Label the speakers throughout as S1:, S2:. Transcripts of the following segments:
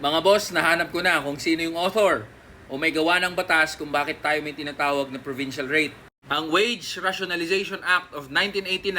S1: Mga boss, nahanap ko na kung sino yung author o may gawa ng batas kung bakit tayo may tinatawag na provincial rate. Ang Wage Rationalization Act of 1989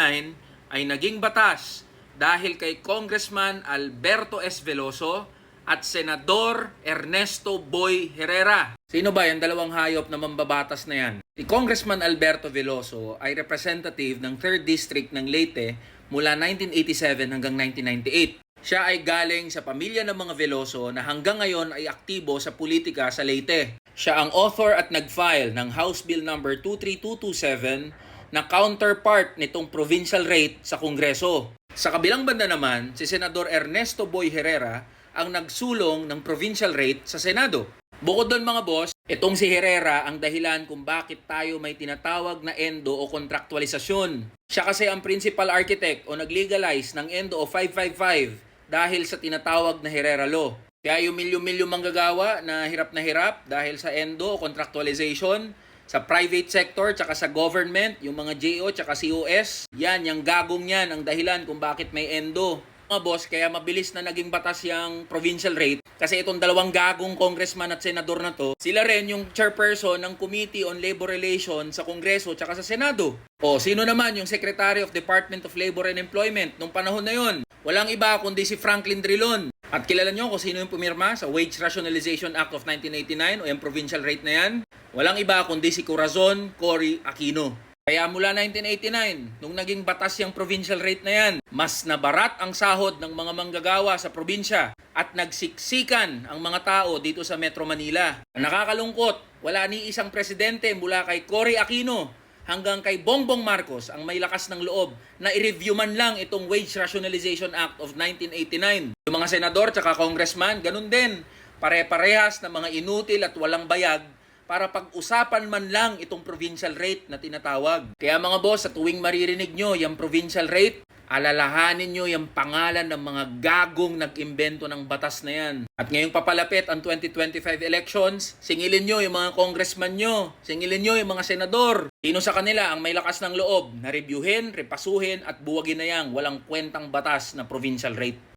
S1: ay naging batas dahil kay Congressman Alberto S. Veloso at Senador Ernesto Boy Herrera. Sino ba yung dalawang hayop na mambabatas na yan? Si Congressman Alberto Veloso ay representative ng 3rd District ng Leyte mula 1987 hanggang 1998. Siya ay galing sa pamilya ng mga Veloso na hanggang ngayon ay aktibo sa politika sa Leyte. Siya ang author at nag-file ng House Bill number 23227 na counterpart nitong provincial rate sa Kongreso. Sa kabilang banda naman, si Senador Ernesto Boy Herrera ang nagsulong ng provincial rate sa Senado. Bukod doon mga boss, itong si Herrera ang dahilan kung bakit tayo may tinatawag na endo o kontraktualisasyon. Siya kasi ang principal architect o nag-legalize ng endo o 555 dahil sa tinatawag na Herrera Law. Kaya yung milyo-milyo manggagawa na hirap na hirap dahil sa endo o contractualization, sa private sector tsaka sa government, yung mga JO tsaka COS, yan, yung gagong yan ang dahilan kung bakit may endo. Mga boss, kaya mabilis na naging batas yung provincial rate kasi itong dalawang gagong congressman at senador na to, sila rin yung chairperson ng Committee on Labor Relations sa Kongreso tsaka sa Senado. O, sino naman yung Secretary of Department of Labor and Employment nung panahon na yon? Walang iba kundi si Franklin Drilon. At kilala nyo kung sino yung pumirma sa Wage Rationalization Act of 1989 o yung provincial rate na yan? Walang iba kundi si Corazon Cory Aquino. Kaya mula 1989, nung naging batas yung provincial rate na yan, mas nabarat ang sahod ng mga manggagawa sa probinsya at nagsiksikan ang mga tao dito sa Metro Manila. Nakakalungkot, wala ni isang presidente mula kay Cory Aquino hanggang kay Bongbong Marcos ang may lakas ng loob na i-review man lang itong Wage Rationalization Act of 1989. Yung mga senador tsaka congressman, ganun din. Pare-parehas na mga inutil at walang bayag para pag-usapan man lang itong provincial rate na tinatawag. Kaya mga boss, sa tuwing maririnig nyo yung provincial rate, alalahanin nyo yung pangalan ng mga gagong nag-imbento ng batas na yan. At ngayong papalapit ang 2025 elections, singilin nyo yung mga congressman nyo, singilin nyo yung mga senador. Sino sa kanila ang may lakas ng loob na reviewin, repasuhin at buwagin na yang walang kwentang batas na provincial rate.